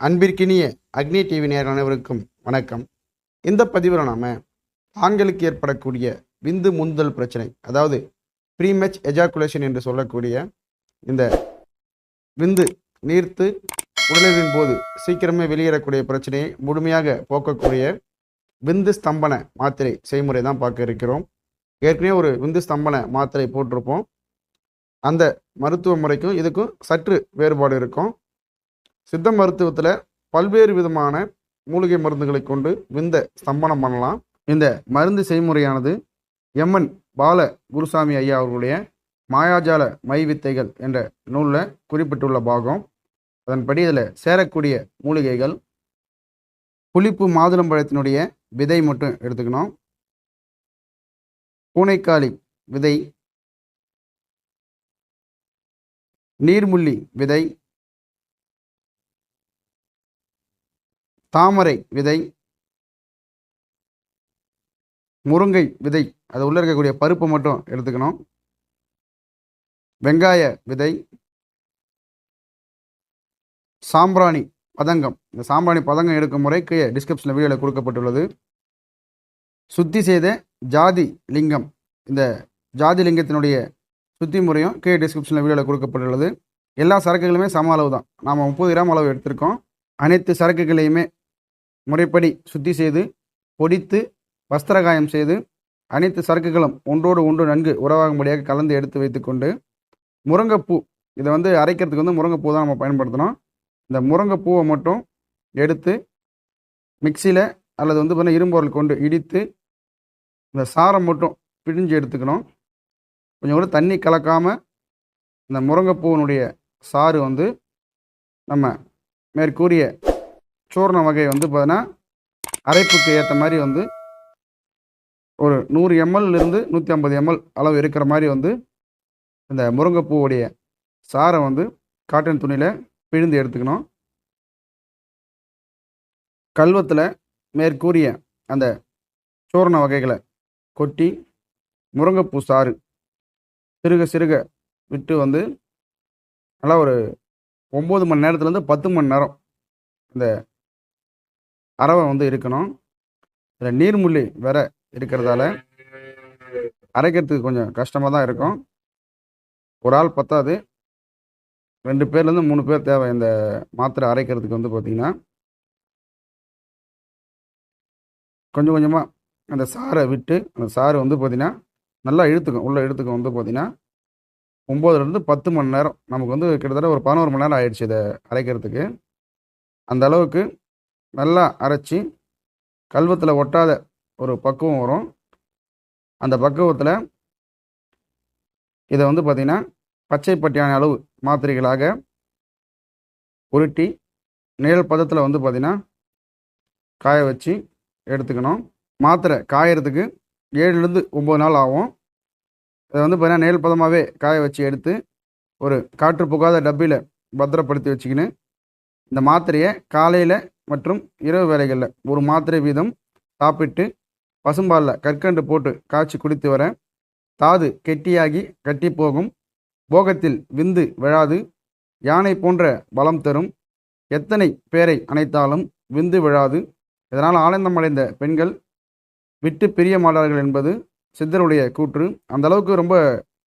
அன்பிற்கினிய அக்னி டிவி நேயர்கள் அனைவருக்கும் வணக்கம். இந்த பதிவில் நாம் ஆண்களுக்கு ஏற்படக்கூடிய விந்து முந்தல் பிரச்சனை அதாவது ப்ரீமெச் எஜாகுலேஷன் என்று சொல்லக்கூடிய இந்த விந்து நீர்த்து உடலின் போது சீக்கிரமே வெளியேறக்கூடிய பிரச்சனையை முழுமையாக போக்கக்கூடிய விந்து ஸ்தம்பன மாத்திரை செய்முறை தான் பார்க்க இருக்கிறோம். ஏற்கனவே ஒரு விந்து ஸ்தம்பன மாத்திரை போட்டிருப்போம். அந்த மருத்துவ முறைக்கும் இதுக்கும் சற்று வேறுபாடு இருக்கும். சித்த மருத்துவத்தில் பல்வேறு விதமான மூலிகை மருந்துகளை கொண்டு விந்த ஸ்தம்பனம் பண்ணலாம். இந்த மருந்து செய்முறையானது எம்என் பால குருசாமி ஐயா அவர்களுடைய மாயாஜால மை வித்தைகள் என்ற நூலில் குறிப்பிட்டுள்ள பாகம். அதன்படி இதில் சேரக்கூடிய மூலிகைகள் புளிப்பு மாதுளம்பழத்தினுடைய விதை மட்டும் எடுத்துக்கணும். பூனைக்காளி விதை நீர்முள்ளி விதை தாமரை விதை முருங்கை விதை அது உள்ள இருக்கக்கூடிய பருப்பு மட்டும் எடுத்துக்கணும். வெங்காய விதை சாம்பிராணி பதங்கம். இந்த சாம்பிராணி பதங்கம் எடுக்கும் முறை கீழே டிஸ்கிரிப்ஷனில் வீடியோவில் கொடுக்கப்பட்டுள்ளது. சுத்தி செய்த ஜாதி லிங்கம். இந்த ஜாதி லிங்கத்தினுடைய சுத்தி முறையும் கீழே டிஸ்கிரிப்ஷனில் வீடியோவில் கொடுக்கப்பட்டுள்ளது. எல்லா சரக்குகளுமே சம அளவு தான் நாம் முப்பது கிராம் அளவு எடுத்திருக்கோம். அனைத்து சரக்குகளையுமே முறைப்படி சுத்தி செய்து பொடித்து வஸ்திரகாயம் செய்து அனைத்து சரக்குகளும் ஒன்றோடு ஒன்று நன்கு உறவாகும்படியாக கலந்து எடுத்து வைத்துக்கொண்டு முருங்கைப்பூ இதை வந்து அரைக்கிறதுக்கு வந்து முருங்கைப்பூ தான் நம்ம பயன்படுத்தணும். இந்த முருங்கைப்பூவை மட்டும் எடுத்து மிக்சியில் அல்லது வந்து பார்த்தீங்கன்னா இரும்பொருள் கொண்டு இடித்து இந்த சாரம் மட்டும் பிழிஞ்சு எடுத்துக்கணும். கொஞ்சம் கூட தண்ணி கலக்காமல் இந்த முருங்கைப்பூவினுடைய சாறு வந்து நம்ம மேற்கூறிய சூர்ண வகை வந்து பார்த்தீங்கன்னா அரைப்புக்கு ஏற்ற மாதிரி வந்து ஒரு நூறு எம்எல்லிருந்து நூற்றி ஐம்பது எம்எல் அளவு இருக்கிற மாதிரி வந்து இந்த முருங்கைப்பூவுடைய சாரை வந்து காட்டன் துணியில் பிழிந்து எடுத்துக்கணும். கல்வத்தில் மேற்கூறிய அந்த சூர்ண வகைகளை கொட்டி முருங்கைப்பூ சாறு சிறுக சிறுக விட்டு வந்து நல்லா ஒரு ஒம்பது மணி நேரத்துலேருந்து பத்து மணி நேரம் இந்த அரவை வந்து இருக்கணும். இதில் நீர்முள்ளி வேற இருக்கிறதால அரைக்கிறதுக்கு கொஞ்சம் கஷ்டமாக தான் இருக்கும். ஒரு ஆள் பத்தாது. ரெண்டு பேர்லேருந்து மூணு பேர் தேவை இந்த மாத்திரை அரைக்கிறதுக்கு வந்து பார்த்திங்கன்னா கொஞ்சம் கொஞ்சமாக அந்த சாரை விட்டு அந்த சாறு வந்து பார்த்திங்கன்னா நல்லா இழுத்துக்கும். உள்ளே இழுத்துக்கும் வந்து பார்த்திங்கன்னா ஒம்போதுலேருந்து பத்து மணி நேரம். நமக்கு வந்து கிட்டத்தட்ட ஒரு பதினோரு மணி நேரம் ஆயிடுச்சு இதை அரைக்கிறதுக்கு. அந்த அளவுக்கு நல்லா அரைச்சி கல்வத்தில் ஒட்டாத ஒரு பக்குவம் வரும். அந்த பக்குவத்தில் இதை வந்து பார்த்திங்கன்னா பச்சை பட்டியான அளவு மாத்திரைகளாக உருட்டி நிழல் பதத்தில் வந்து பார்த்திங்கன்னா காய வச்சு எடுத்துக்கணும். மாத்திரை காயறதுக்கு ஏழுலேருந்து ஒம்பது நாள் ஆகும். இதை வந்து பார்த்திங்கன்னா நேல் பதமாகவே காய வச்சு எடுத்து ஒரு காற்று புகாத டப்பியில் பத்திரப்படுத்தி வச்சுக்கின்னு இந்த மாத்திரையை காலையில் மற்றும் இரவு வேலைகளில் ஒரு மாத்திரை வீதம் சாப்பிட்டு பசும்பாலில் கற்கண்டு போட்டு காய்ச்சி குடித்து வர தாது கெட்டியாகி கட்டி போகும். போகத்தில் விந்து விழாது. யானை போன்ற பலம் தரும். எத்தனை பேரை அணைத்தாலும் விந்து விழாது. இதனால் ஆனந்தமடைந்த பெண்கள் விட்டு பிரிய மாட்டார்கள் என்பது சித்தருடைய கூற்று. அந்த அளவுக்கு ரொம்ப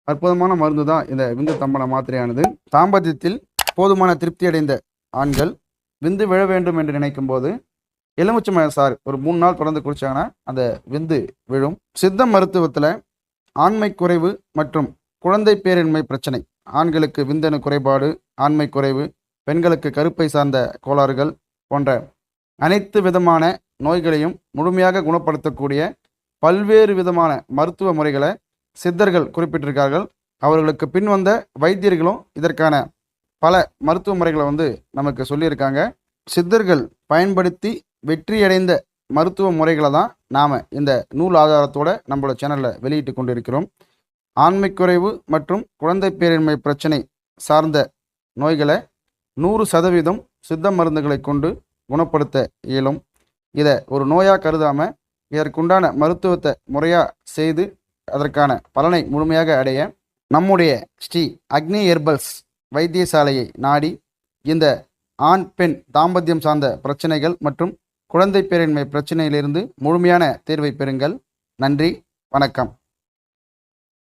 அற்புதமான மருந்து தான் இந்த விந்து தம்பன மாத்திரையானது. தாம்பத்தியத்தில் போதுமான திருப்தி அடைந்த ஆண்கள் விந்து விழ வேண்டும் என்று நினைக்கும் போது எலுமிச்சை சாறு ஒரு மூணு நாள் தொடர்ந்து குடிச்சாங்கன்னா அந்த விந்து விழும். சித்த மருத்துவத்தில் ஆண்மை குறைவு மற்றும் குழந்தை பேரின்மை பிரச்சனை. ஆண்களுக்கு விந்தணு குறைபாடு ஆண்மை குறைவு பெண்களுக்கு கருப்பை சார்ந்த கோளாறுகள் போன்ற அனைத்து விதமான நோய்களையும் முழுமையாக குணப்படுத்தக்கூடிய பல்வேறு விதமான மருத்துவ முறைகளை சித்தர்கள் குறிப்பிட்டிருக்கார்கள். அவர்களுக்கு பின்வந்த வைத்தியர்களும் இதற்கான பல மருத்துவ முறைகளை வந்து நமக்கு சொல்லியிருக்காங்க. சித்தர்கள் பயன்படுத்தி வெற்றியடைந்த மருத்துவ முறைகளை தான் நாம் இந்த நூல் ஆதாரத்தோட நம்மளோட சேனலில் வெளியிட்டு கொண்டிருக்கிறோம். ஆண்மைக்குறைவு மற்றும் குழந்தை பேரின்மை பிரச்சனை சார்ந்த நோய்களை நூறு சதவீதம் சித்த மருந்துகளை கொண்டு குணப்படுத்த இயலும். இதை ஒரு நோயாக கருதாமல் இதற்குண்டான மருத்துவத்தை முறையாக செய்து அதற்கான பலனை முழுமையாக அடைய நம்முடைய ஸ்ரீ அக்னி ஹெர்பல்ஸ் வைத்தியசாலையை நாடி இந்த ஆண் பெண் தாம்பத்தியம் சார்ந்த பிரச்சனைகள் மற்றும் குழந்தை பேரின்மை பிரச்சனையிலிருந்து முழுமையான தீர்வை பெறுங்கள். நன்றி வணக்கம்.